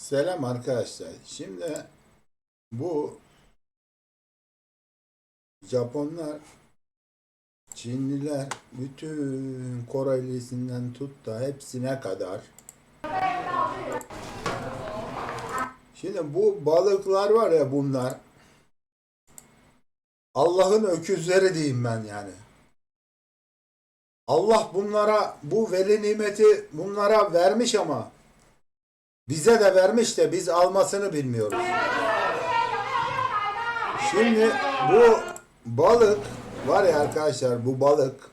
Selam arkadaşlar. Şimdi bu Japonlar, Çinliler bütün Koreylisinden tut da hepsine kadar Şimdi bu balıklar var ya bunlar Allah'ın öküzleri diyeyim ben yani. Allah bunlara bu veli nimeti bunlara vermiş ama bize de vermiş de biz almasını bilmiyoruz. Şimdi bu balık var ya arkadaşlar bu balık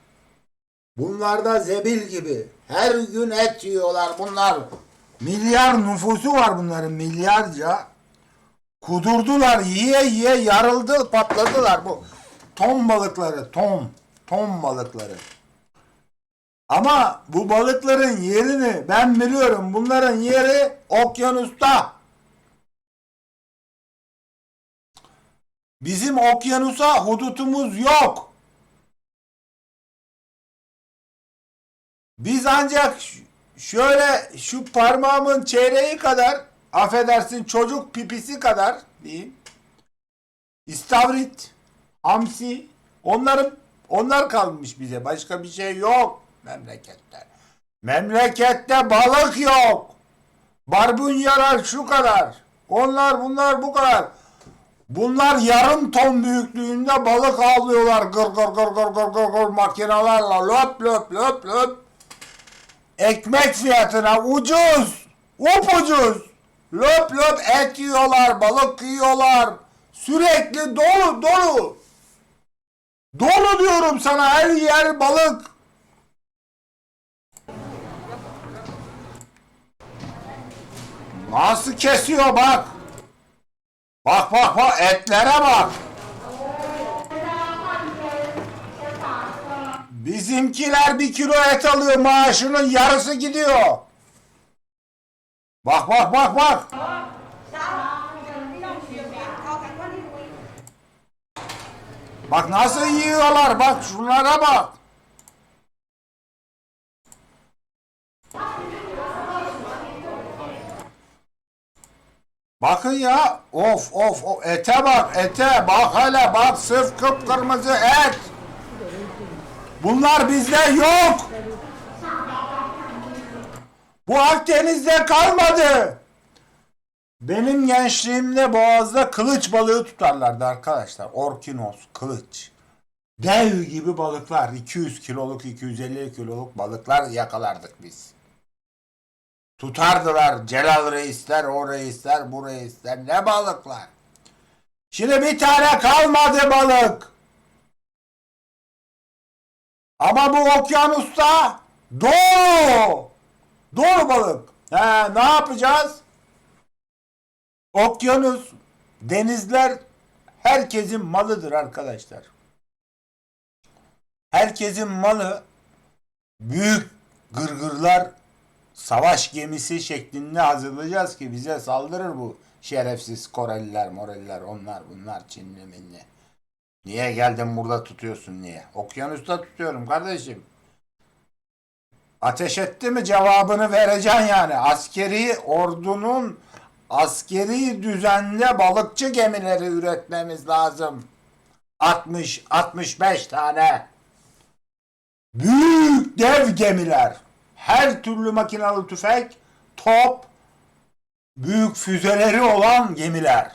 bunlarda zebil gibi her gün et yiyorlar bunlar. Milyar nüfusu var bunların milyarca. Kudurdular yiye yiye yarıldı patladılar bu. Ton balıkları ton ton balıkları. Ama bu balıkların yerini ben biliyorum. Bunların yeri okyanusta. Bizim okyanusa hudutumuz yok. Biz ancak şöyle şu parmağımın çeyreği kadar affedersin çocuk pipisi kadar diyeyim. İstavrit, hamsi onların onlar kalmış bize. Başka bir şey yok memlekette. Memlekette balık yok. Barbunyalar şu kadar. Onlar bunlar bu kadar. Bunlar yarım ton büyüklüğünde balık avlıyorlar. Gır gır gır gır gır gır gır makinalarla löp löp löp löp. Ekmek fiyatına ucuz. Upucuz. Löp löp et yiyorlar, balık yiyorlar. Sürekli dolu dolu. Dolu diyorum sana her yer balık. Nasıl kesiyor bak. Bak bak bak etlere bak. Bizimkiler bir kilo et alıyor maaşının yarısı gidiyor. Bak bak bak bak. Bak nasıl yiyorlar bak şunlara bak. Bakın ya of of of ete bak ete bak hele bak sırf kıpkırmızı et. Bunlar bizde yok. Bu Akdeniz'de kalmadı. Benim gençliğimde boğazda kılıç balığı tutarlardı arkadaşlar. Orkinos, kılıç. Dev gibi balıklar. 200 kiloluk, 250 kiloluk balıklar yakalardık biz. Tutardılar Celal reisler, o reisler, bu reisler. Ne balıklar. Şimdi bir tane kalmadı balık. Ama bu okyanusta dolu. Dolu balık. He, ne yapacağız? Okyanus, denizler herkesin malıdır arkadaşlar. Herkesin malı büyük gırgırlar savaş gemisi şeklinde hazırlayacağız ki bize saldırır bu şerefsiz Koreliler, Moreliler, onlar bunlar Çinli minli. Niye geldin burada tutuyorsun niye? Okyanusta tutuyorum kardeşim. Ateş etti mi cevabını vereceksin yani. Askeri ordunun askeri düzende balıkçı gemileri üretmemiz lazım. 60 65 tane büyük dev gemiler. Her türlü makinalı tüfek, top, büyük füzeleri olan gemiler.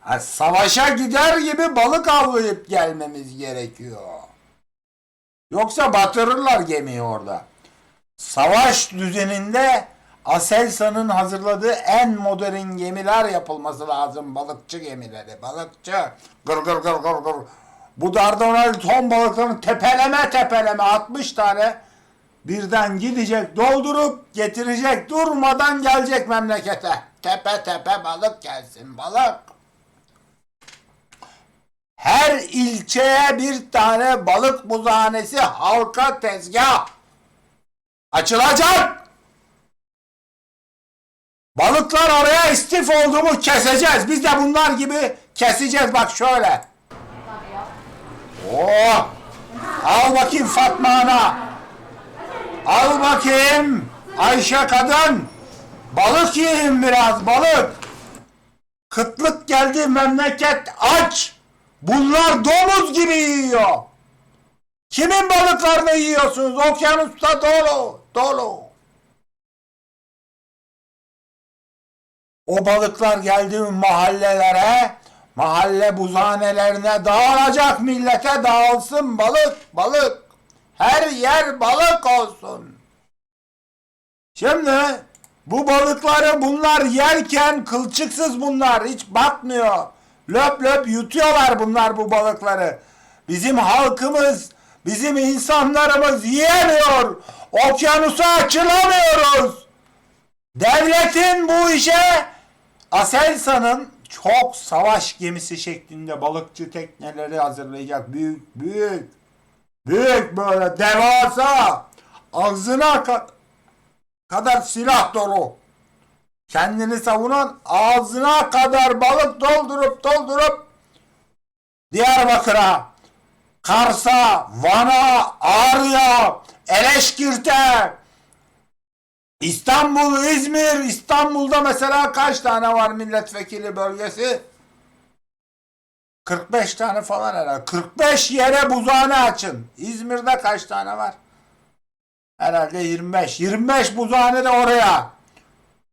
Ha, savaşa gider gibi balık avlayıp gelmemiz gerekiyor. Yoksa batırırlar gemiyi orada. Savaş düzeninde Aselsan'ın hazırladığı en modern gemiler yapılması lazım. Balıkçı gemileri. Balıkçı. Gır gır gır gır gır. Bu Dardanel ton balıklarını tepeleme tepeleme 60 tane birden gidecek doldurup getirecek durmadan gelecek memlekete. Tepe tepe balık gelsin balık. Her ilçeye bir tane balık buzhanesi halka tezgah açılacak. Balıklar oraya istif oldu mu keseceğiz. Biz de bunlar gibi keseceğiz bak şöyle. Oh! Al bakayım Fatma Ana. Al bakayım Ayşe kadın. Balık yiyin biraz balık. Kıtlık geldi memleket aç. Bunlar domuz gibi yiyor. Kimin balıklarını yiyorsunuz? Okyanusta dolu, dolu. O balıklar geldi mahallelere, mahalle buzhanelerine dağılacak millete dağılsın balık, balık. Her yer balık olsun. Şimdi bu balıkları bunlar yerken kılçıksız bunlar hiç batmıyor. Löp löp yutuyorlar bunlar bu balıkları. Bizim halkımız, bizim insanlarımız yiyemiyor. Okyanusa açılamıyoruz. Devletin bu işe Aselsan'ın çok savaş gemisi şeklinde balıkçı tekneleri hazırlayacak. Büyük büyük büyük böyle devasa ağzına ka- kadar silah dolu. Kendini savunan ağzına kadar balık doldurup doldurup Diyarbakır'a, Kars'a, Van'a, Ağrı'ya, Eleşkirt'e, İstanbul, İzmir, İstanbul'da mesela kaç tane var milletvekili bölgesi? 45 tane falan herhalde. 45 yere buzhane açın. İzmir'de kaç tane var? Herhalde 25. 25 buzhane de oraya.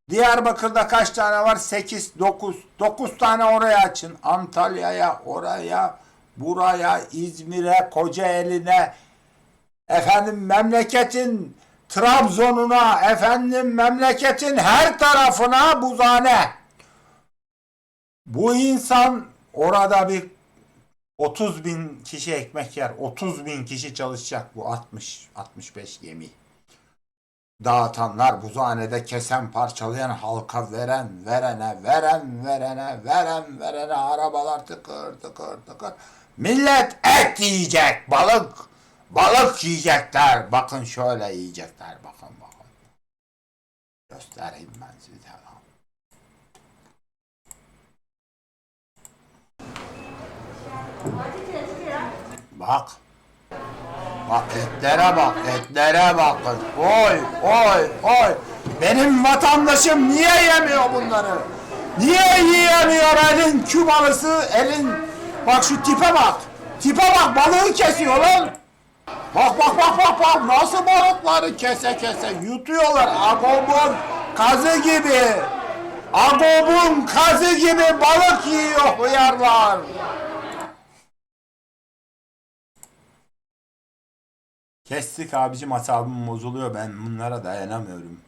Diyarbakır'da kaç tane var? 8, 9. 9 tane oraya açın. Antalya'ya, oraya, buraya, İzmir'e, Kocaeli'ne, efendim memleketin Trabzon'una, efendim memleketin her tarafına buzhane. Bu insan orada bir 30 bin kişi ekmek yer. 30 bin kişi çalışacak bu 60-65 gemi. Dağıtanlar, buzhanede kesen, parçalayan, halka veren, verene, veren, verene, veren, verene, arabalar tıkır tıkır tıkır. Millet et yiyecek, balık, balık yiyecekler. Bakın şöyle yiyecekler, bakın bakın. Göstereyim ben size. Bak. Bak etlere bak, etlere bakın. Oy, oy, oy. Benim vatandaşım niye yemiyor bunları? Niye yiyemiyor elin kübalısı, elin... Bak şu tipe bak. Tipe bak, balığı kesiyor lan. Bak bak bak bak bak nasıl balıkları kese kese yutuyorlar. Agobun kazı gibi. Agobun kazı gibi balık yiyor hıyarlar. Kestik abicim asabım bozuluyor ben bunlara dayanamıyorum.